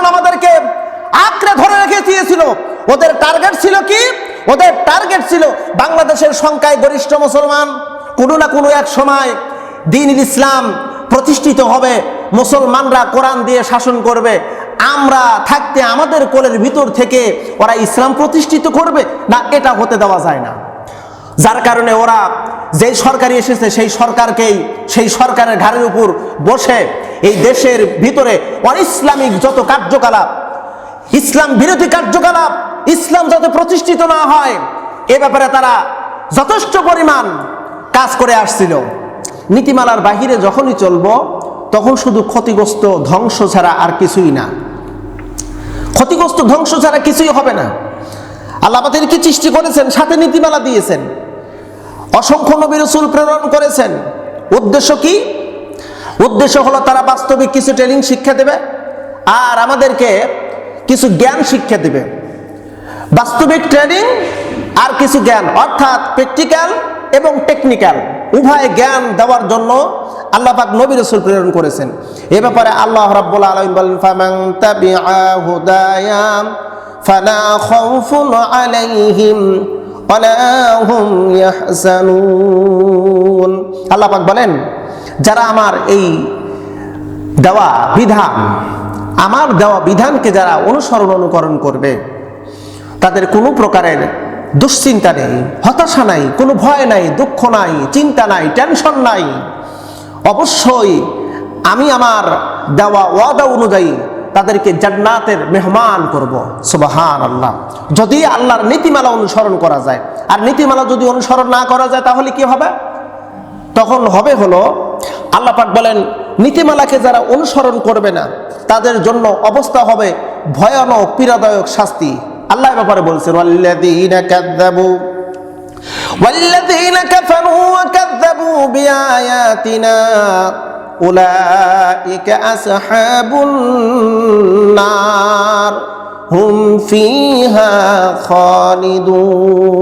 শাসন আমাদেরকে আঁকড়ে ধরে রেখে দিয়েছিল। ওদের টার্গেট ছিল কি? ওদের টার্গেট ছিল বাংলাদেশের সংখ্যায় গরিষ্ঠ মুসলমান। কোনো না কোনো এক সময় দিন ইসলাম প্রতিষ্ঠিত হবে। মুসলমানরা কোরআন দিয়ে শাসন করবে। আমরা থাকতে আমাদের কোলের ভিতর থেকে ওরা ইসলাম প্রতিষ্ঠিত করবে না এটা হতে দেওয়া যায় না। যার কারণে ওরা যেই সরকারি এসেছে সেই সরকারকেই, সেই সরকারের ঘাড়ের উপর বসে এই দেশের ভিতরে অনিসলামিক যত কার্যকলাপ, ইসলাম বিরোধী কার্যকলাপ, ইসলাম যাতে প্রতিষ্ঠিত না হয়, এ ব্যাপারে তারা যথেষ্ট পরিমাণ কাজ করে আসছিল। নীতিমালার বাহিরে যখনই চলব, তখন শুধু ক্ষতিগ্রস্ত ধ্বংস ছাড়া আর কিছুই না। ক্ষতিগ্রস্ত ধ্বংস ছাড়া কিছুই হবে না। আল্লাহ কি সৃষ্টি করেছেন? সাথে নীতিমালা দিয়েছেন। অসংখ্য নবী রসুল প্রেরণ করেছেন। উদ্দেশ্য কি? উদ্দেশ্য হলো তারা বাস্তবিক কিছু ট্রেনিং শিক্ষা দেবে আর আমাদেরকে কিছু জ্ঞান শিক্ষা দেবে। বাস্তবিক ট্রেনিং আর কিছু জ্ঞান, অর্থাৎ প্র্যাকটিক্যাল এবং টেকনিক্যাল উভয় জ্ঞান দেওয়ার জন্য আল্লাহ পাক নবী রসুল প্রেরণ করেছেন। এ ব্যাপারে আল্লাহ রাব্বুল আলামিন বলেন, ফামান তাবিআ হুদায়াম ফালা খাউফুন আলাইহিম ওয়ালা হুম ইয়াহজানুন। আল্লাহ পাক বলেন যারা আমার এই দেওয়া বিধান, আমার দেওয়া বিধানকে যারা অনুসরণ অনুকরণ করবে, তাদের কোনো প্রকারের দুশ্চিন্তা নেই, হতাশা নাই, কোনো ভয় নাই, দুঃখ নাই, চিন্তা নাই, টেনশন নাই। অবশ্যই আমি আমার দেওয়া ওয়াদা অনুযায়ী তাদেরকে জান্নাতের মেহমান করব সুবাহান আল্লাহ যদি আল্লাহর নীতিমালা অনুসরণ করা যায়, আর নীতিমালা যদি অনুসরণ না করা যায় তাহলে কি হবে? তখন হবে হলো আল্লাহ পাক বলেন নীতিমালাকে যারা অনুসরণ করবে না তাদের জন্য অবস্থা হবে ভয়ানক পীড়াদায়ক শাস্তি আল্লাহ এ ব্যাপারে বলছেন ওয়াল্লাযীনা কাযযাবু والذين كفروا وكذبوا بآياتنا أولئك أصحاب النار هم فيها خالدون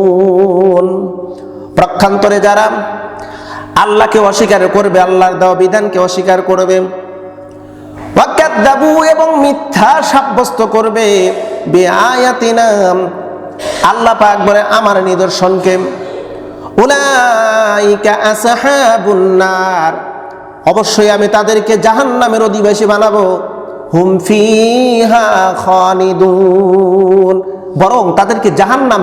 প্রক্ষান্তরে যারা আল্লাহকে অস্বীকার করবে, আল্লাহর দেওয়া বিধানকে অস্বীকার করবে। ওয়াকাদ্দাবু এবং মিথ্যা সাব্যস্ত করবে আল্লাহ পাক বলে, আমার নিদর্শনকে। উলাইকা অবশ্যই আমি তাদেরকে জাহান্নামের অধিবাসী বানাবো। হুম ফিহা খালিদুন। বরং তাদেরকে জাহান্নাম,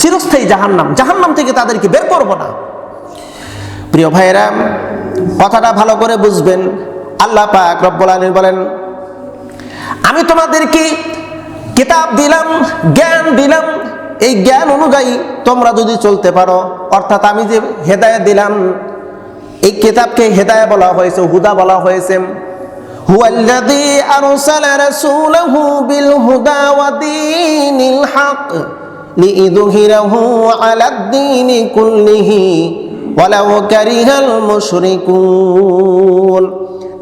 চিরস্থায়ী জাহান্নাম জাহান্নাম থেকে তাদেরকে বের করব না। প্রিয় ভাইয়েরা, কথাটা ভালো করে বুঝবেন। আল্লাহ পাক রব্বুল আলমী বলেন, আমি তোমাদেরকে কিতাব দিলাম, জ্ঞান দিলাম। এই জ্ঞান অনুযায়ী তোমরা যদি চলতে পারো, অর্থাৎ আমি যে হেদায় দিলাম, এই কিতাবকে হেদায় বলা হয়েছে, হুদা বলা হয়েছে। হুয়াল্লাযী আরসালা রাসূলাহু বিল হুদা ওয়া দীনিল হক লিইযহিরাহু দীনি কুল্লিহি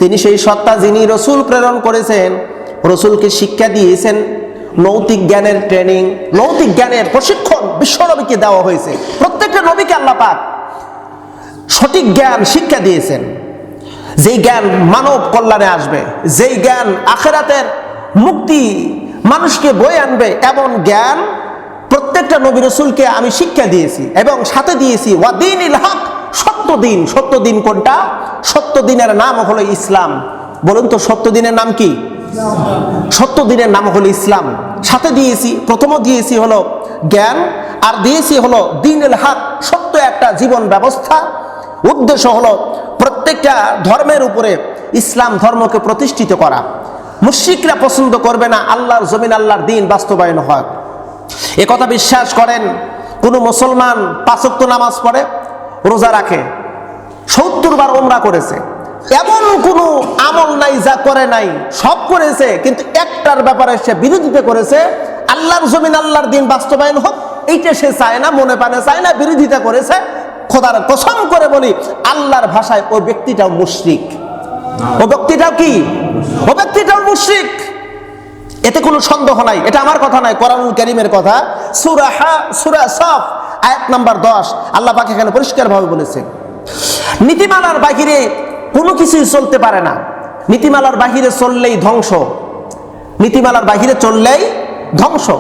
তিনি সেই সত্তা যিনি রসুল প্রেরণ করেছেন, রসুলকে শিক্ষা দিয়েছেন, নৈতিক জ্ঞানের ট্রেনিং নৈতিক জ্ঞানের প্রশিক্ষণ বিশ্বনবীকে দেওয়া হয়েছে। প্রত্যেকটা নবীকে আল্লাহ পাক সঠিক জ্ঞান শিক্ষা দিয়েছেন। যেই জ্ঞান মানব কল্যাণে আসবে, যেই জ্ঞান আখেরাতের মুক্তি মানুষকে বয়ে আনবে, এমন জ্ঞান প্রত্যেকটা নবী রসুলকে আমি শিক্ষা দিয়েছি এবং সাথে দিয়েছি ওয়াদিন ইল হক সত্য দিন। সত্য দিন কোনটা? সত্য দিনের নাম হলো ইসলাম। বলুন তো, সত্য দিনের নাম কি? সত্য দিনের নাম হলো ইসলাম। সাথে দিয়েছি প্রথম দিয়েছি হলো জ্ঞান, আর দিয়েছি হলো দিন এল হাক, সত্য একটা জীবন ব্যবস্থা। উদ্দেশ্য হলো প্রত্যেকটা ধর্মের উপরে ইসলাম ধর্মকে প্রতিষ্ঠিত করা। মুশিকরা পছন্দ করবে না আল্লাহর জমিন, আল্লাহর দিন বাস্তবায়ন হয় এ কথা বিশ্বাস করেন কোনো মুসলমান পাঁচক্ত নামাজ পড়ে রোজা রাখে সত্তর বার ওমরা করেছে। এমন কোনো আমল নাই যা করে নাই সব করেছে কিন্তু একটার ব্যাপারে সে বিরোধিতা করেছে আল্লাহর জমিন আল্লাহর দিন বাস্তবায়ন হোক এইটা সে চায় না মনে পানে চায় না বিরোধিতা করেছে। খোদার কসম করে বলি আল্লাহর ভাষায় ওই ব্যক্তিটাও মুশরিক। ও ব্যক্তিটাও কি? ও ব্যক্তিটাও মুশরিক। এতে কোনো সন্দেহ নাই। এটা আমার কথা নাই কোরআনুল করিমের কথা। সুরা হা, সুরা সফ, আয়াত নাম্বার দশ। আল্লাহ পাক এখানে পরিষ্কারভাবে বলেছে নীতিমালার বাহিরে কোনো কিছুই চলতে পারে না। নীতিমালার বাহিরে চললেই ধ্বংস। নীতিমালার বাহিরে চললেই ধ্বংস।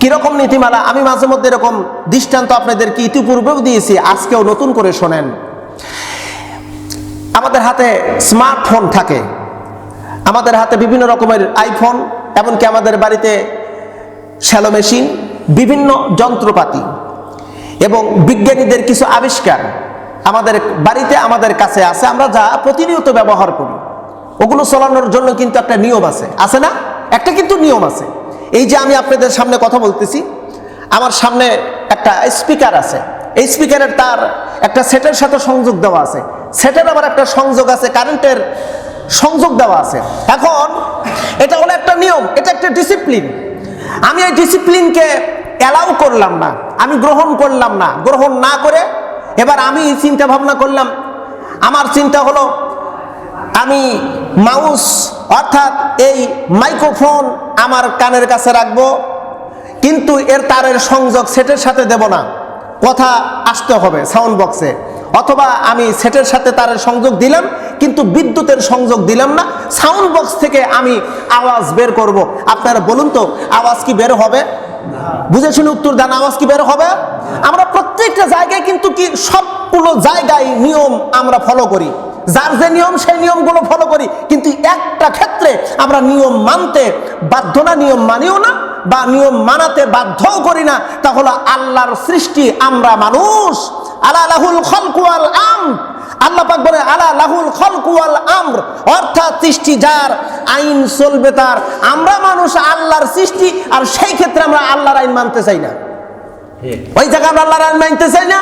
কীরকম নীতিমালা? আমি মাঝে মধ্যে এরকম দৃষ্টান্ত আপনাদেরকে ইতিপূর্বেও দিয়েছি, আজকেও নতুন করে শোনেন। আমাদের হাতে স্মার্টফোন থাকে। আমাদের হাতে বিভিন্ন রকমের আইফোন এমনকি আমাদের বাড়িতে শ্যালো মেশিন, বিভিন্ন যন্ত্রপাতি এবং বিজ্ঞানীদের কিছু আবিষ্কার আমাদের বাড়িতে, আমাদের কাছে আছে। আমরা যা প্রতিনিয়ত ব্যবহার করি, ওগুলো চলানোর জন্য কিন্তু একটা নিয়ম আছে। আছে না? একটা কিন্তু নিয়ম আছে। এই যে আমি আপনাদের সামনে কথা বলতেছি, আমার সামনে একটা স্পিকার আছে। এই স্পিকারের তার একটা সেটের সাথে সংযোগ দেওয়া আছে। সেটের আবার একটা সংযোগ আছে, কারেন্টের সংযোগ দেওয়া আছে। এখন এটা হলো একটা নিয়ম, এটা একটা ডিসিপ্লিন আমি এই ডিসিপ্লিনকে অ্যালাউ করলাম না, আমি গ্রহণ করলাম না। গ্রহণ না করে এবার আমি চিন্তা ভাবনা করলাম, আমার চিন্তা হলো আমি মাউস অর্থাৎ এই মাইক্রোফোন আমার কানের কাছে রাখব, কিন্তু এর তারের সংযোগ সেটের সাথে দেব না। কথা আসতে হবে সাউন্ড বক্সে অথবা আমি সেটের সাথে তার সংযোগ দিলাম, কিন্তু বিদ্যুতের সংযোগ দিলাম না। সাউন্ড বক্স থেকে আমি আওয়াজ বের করব। আপনারা বলুন তো, আওয়াজ কি বের হবে? বুঝে শুনে উত্তর দেন, আওয়াজ কি বের হবে? আমরা প্রত্যেকটা জায়গায় কিন্তু কি সবগুলো জায়গায় নিয়ম আমরা ফলো করি। যার যে নিয়ম, সেই নিয়মগুলো ফলো করি। কিন্তু একটা ক্ষেত্রে আমরা নিয়ম মানতে বাধ্য না, নিয়ম মানিও না। বা নিয়ম মানাতে বাধ্যও করি না তা হলো আল্লাহর সৃষ্টি আমরা মানুষ। আলা লাহুল খলকুয়াল আম আল্লাহ পাক বলে, আলা লাহুল খলকুয়াল আমর। অর্থাৎ সৃষ্টি যার, আইন চলবে তার। আমরা মানুষ আল্লাহর সৃষ্টি, আর সেই ক্ষেত্রে আমরা আল্লাহর আইন মানতে চাই না। ওই জায়গায় আমরা আল্লাহর আইন মানতে চাই না।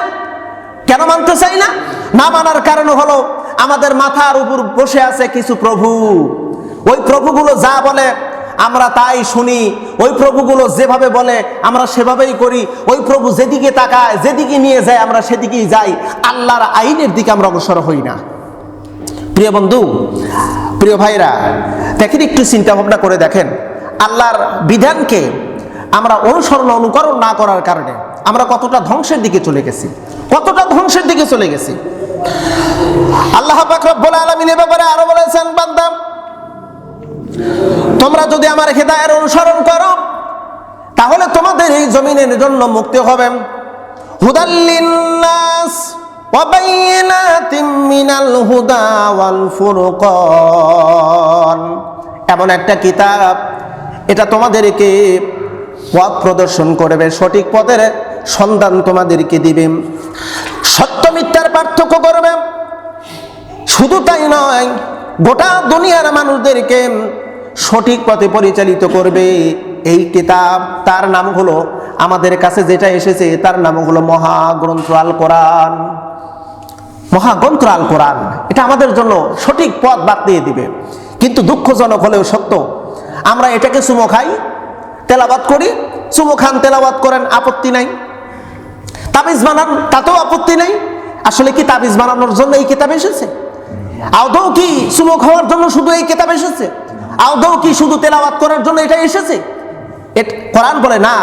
কেন মানতে চাই না? না মানার কারণ হলো, আমাদের মাথার উপর বসে আছে কিছু প্রভু। ওই প্রভুগুলো যা বলে আমরা তাই শুনি, ওই প্রভুগুলো যেভাবে বলে, আমরা সেভাবেই করি। ওই প্রভু যেদিকে তাকায়, যেদিকে নিয়ে যায়, আমরা সেদিকেই যাই। আল্লাহর আইনের দিকে আমরা অগ্রসর হই না। প্রিয় বন্ধু, প্রিয় ভাইরা দেখেন একটু চিন্তা ভাবনা করে দেখেন। আল্লাহর বিধানকে আমরা অনুসরণ, অনুকরণ না করার কারণে আমরা কতটা ধ্বংসের দিকে চলে গেছি। কতটা ধ্বংসের দিকে চলে গেছি। আল্লাহ পাক রব্বুল আলামিন ব্যাপারে আরও বলেছেন, বান্দা তোমরা যদি আমার হেদায়ের অনুসরণ করো, তাহলে তোমাদের এই জমিনের জন্য মুক্তি হবে। হুদা এমন একটা কিতাব, এটা তোমাদেরকে পথ প্রদর্শন করবে, সঠিক পথের সন্ধান তোমাদেরকে দিবে। সত্য মিথ্যার পার্থক্য করবে। শুধু তাই নয়, গোটা দুনিয়ার মানুষদেরকে সঠিক পথে পরিচালিত করবে। এই কিতাব, তার নাম হলো, আমাদের কাছে যেটা এসেছে, তার নাম হলো মহাগ্রন্থ আল কোরআন। মহাগ্রন্থ আল কোরআন, এটা আমাদের জন্য সঠিক পথ বাদ দিয়ে দিবে। কিন্তু দুঃখজনক হলেও সত্য, আমরা এটাকে চুমো খাই তেলাবাদ করি, চুমো খান তেলাবাদ করেন, আপত্তি নাই। তাবিজ বানান, তাতেও আপত্তি নাই। আসলে কি তাবিজ বানানোর জন্য এই কিতাব এসেছে? আদৌ কি চুমো খাওয়ার জন্য শুধু এই কিতাব এসেছে? আদৌ কি শুধু তেলাওয়াত করার জন্য এটা এসেছে? কোরআন বলে, না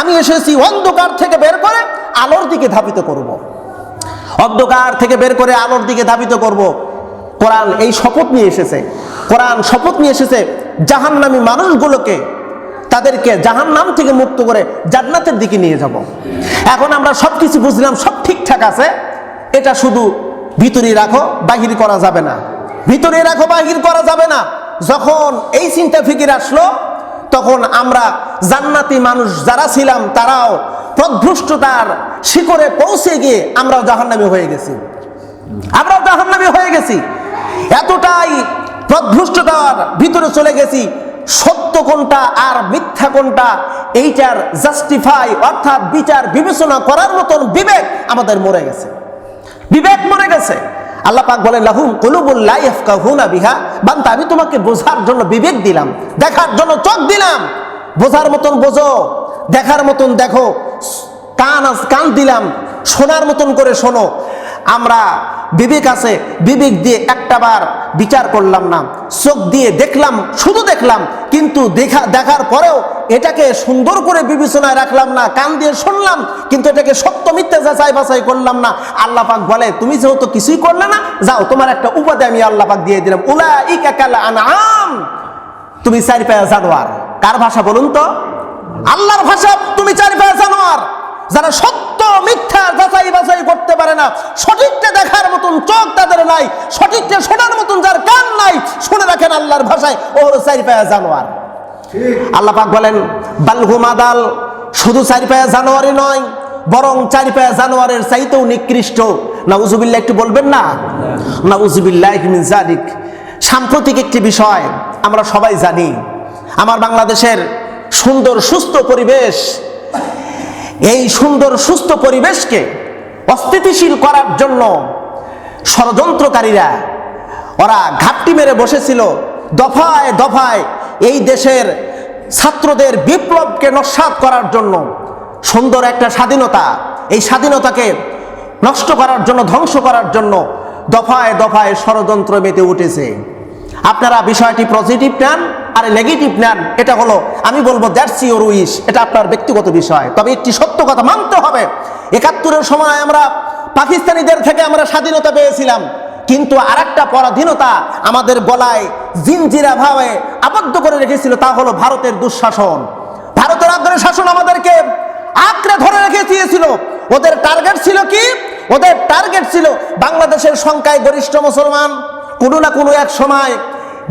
আমি এসেছি অন্ধকার থেকে বের করে আলোর দিকে ধাবিত করব। অন্ধকার থেকে বের করে আলোর দিকে ধাবিত করব। কোরআন এই শপথ নিয়ে এসেছে। কোরআন শপথ নিয়ে এসেছে জাহান্নামী মানুষগুলোকে, তাদেরকে জাহান্নাম থেকে মুক্ত করে জান্নাতের দিকে নিয়ে যাব। এখন আমরা সব কিছু বুঝলাম, সব ঠিকঠাক আছে। এটা শুধু ভিতরে রাখো, বাহির করা যাবে না। ভিতরে রাখো, বাহির করা যাবে না। যখন এই চিন্তা ফিকির আসলো, তখন আমরা জান্নাতি মানুষ যারা ছিলাম, তারাও প্রভ্রষ্টতার শিখরে পৌঁছে গিয়ে আমরাও জাহান্নামী হয়ে গেছি। আমরাও জাহান্নামী হয়ে গেছি। এতটাই প্রভ্রষ্টতার ভিতরে চলে গেছি, সত্য কোনটা আর মিথ্যা কোনটা, এইটার জাস্টিফাই অর্থাৎ বিচার, বিবেচনা করার মতন বিবেক আমাদের মরে গেছে। বিবেক মরে গেছে। আল্লাহ পাক বলেন, লাহুম কুলুবুল লা ইয়াফকাহুনা বিহা। বান্দা, আমি তোমাকে বোঝার জন্য বিবেক দিলাম, দেখার জন্য চোখ দিলাম। বোঝার মতন বোঝো, দেখার মতন দেখো, কান কান দিলাম, শোনার মতন করে শোনো। আমরা বিবেক আছে, বিবেক দিয়ে একটা বার বিচার করলাম না। চোখ দিয়ে দেখলাম, শুধু দেখলাম, কিন্তু দেখা, দেখার পরেও এটাকে সুন্দর করে বিবেচনায় রাখলাম না, কান দিয়ে শুনলাম, কিন্তু এটাকে সত্য মিথ্যা যাচাই বাছাই করলাম না। আল্লাহ পাক বলে, তুমি যেহেতু কিছুই করলে না, যাও, তোমার একটা উপাধি আমি আল্লাহ পাক দিয়ে দিলাম। উলা ইকাকাল আনআম। তুমি চারি পায়া জানোয়ার। কার ভাষা বলুন তো? আল্লাহর ভাষা, তুমি চারি পায়া জানোয়ার। যারা সত্য মিথ্যা যাচাই বাছাই করতে পারে না সঠিকটা দেখার মতন চোখ তাদের নাই সঠিকটা শোনার মতন যার কান নাই শুনে রাখেন আল্লাহর ভাষায় ও হলো চারি পায়া জানোয়ার আল্লাহ পাক বলেন বালহুমাদাল শুধু চারি পায়া জানোয়ারই নয় বরং চারি পায়া জানোয়ারের চাইতেও নিকৃষ্ট। না নাউজুবিল্লাহ একটু বলবেন না? নাউজুবিল্লাহ মিন জালিক সাম্প্রতিক একটি বিষয় আমরা সবাই জানি আমার বাংলাদেশের সুন্দর সুস্থ পরিবেশ এই সুন্দর সুস্থ পরিবেশকে অস্থিতিশীল করার জন্য ষড়যন্ত্রকারীরা, ওরা ঘাপটি মেরে বসেছিল দফায় দফায় এই দেশের ছাত্রদের বিপ্লবকে নস্বাত করার জন্য। সুন্দর একটা স্বাধীনতা, এই স্বাধীনতাকে নষ্ট করার জন্য, ধ্বংস করার জন্য দফায় দফায় ষড়যন্ত্র মেতে উঠেছে। আপনারা বিষয়টি পজিটিভ নেন আর নেগেটিভ নেন, এটা হলো, আমি বলব দ্যাটস ইউর উইশ এটা আপনার ব্যক্তিগত বিষয়। তবে একটি সত্য কথা মানতে হবে, একাত্তরের সময় আমরা পাকিস্তানিদের থেকে আমরা স্বাধীনতা পেয়েছিলাম, কিন্তু আরেকটা পরাধীনতা আমাদের গলায় জিনজিরা ভাবে আবদ্ধ করে রেখেছিল, তা হলো ভারতের দুঃশাসন। ভারতের আগ্রহ শাসন আমাদেরকে আঁকড়ে ধরে রেখে দিয়েছিল ওদের টার্গেট ছিল কি? ওদের টার্গেট ছিল বাংলাদেশের সংখ্যায় গরিষ্ঠ মুসলমান। কোনো না কোনো এক সময়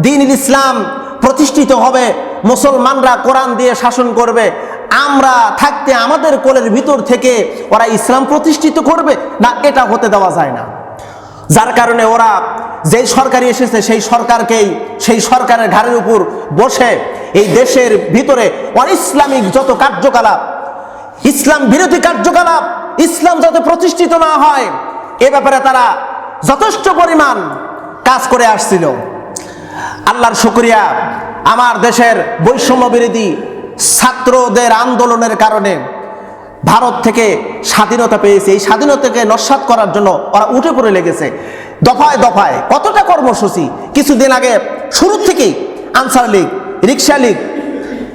দিন ইসলাম প্রতিষ্ঠিত হবে, মুসলমানরা কোরআন দিয়ে শাসন করবে, আমরা থাকতে আমাদের কোলের ভিতর থেকে ওরা ইসলাম প্রতিষ্ঠিত করবে না এটা হতে দেওয়া যায় না। যার কারণে ওরা যেই সরকারি এসেছে সেই সরকারকেই, সেই সরকারের ঘাড়ের উপর বসে এই দেশের ভিতরে অনিসলামিক যত কার্যকলাপ, ইসলাম বিরোধী কার্যকলাপ, ইসলাম যাতে প্রতিষ্ঠিত না হয়, এ ব্যাপারে তারা যথেষ্ট পরিমাণ কাজ করে আসছিল। আল্লাহর শুক্রিয়া। আমার দেশের বৈষম্য বিরোধী ছাত্রদের আন্দোলনের কারণে ভারত থেকে স্বাধীনতা পেয়েছে। এই স্বাধীনতাকে নস্বাত করার জন্য ওরা উঠে পড়ে লেগেছে। দফায় দফায় কতটা কর্মসূচি? কিছুদিন আগে শুরু থেকেই আনসার লীগ, রিক্সা লীগ,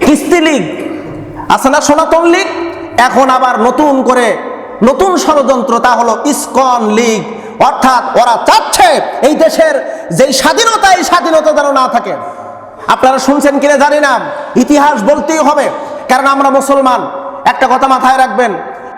কিস্তি লীগ, আছে না সনাতন লীগ? এখন আবার নতুন করে নতুন ষড়যন্ত্র, তা হলো ইসকন লীগ। অর্থাৎ ওরা চাচ্ছে এই দেশের যেই স্বাধীনতা, এই স্বাধীনতা যেন না থাকে। আপনারা শুনছেন কিনা জানি না। ইতিহাস বলতেই হবে, কারণ আমরা মুসলমান। একটা কথা মাথায় রাখবেন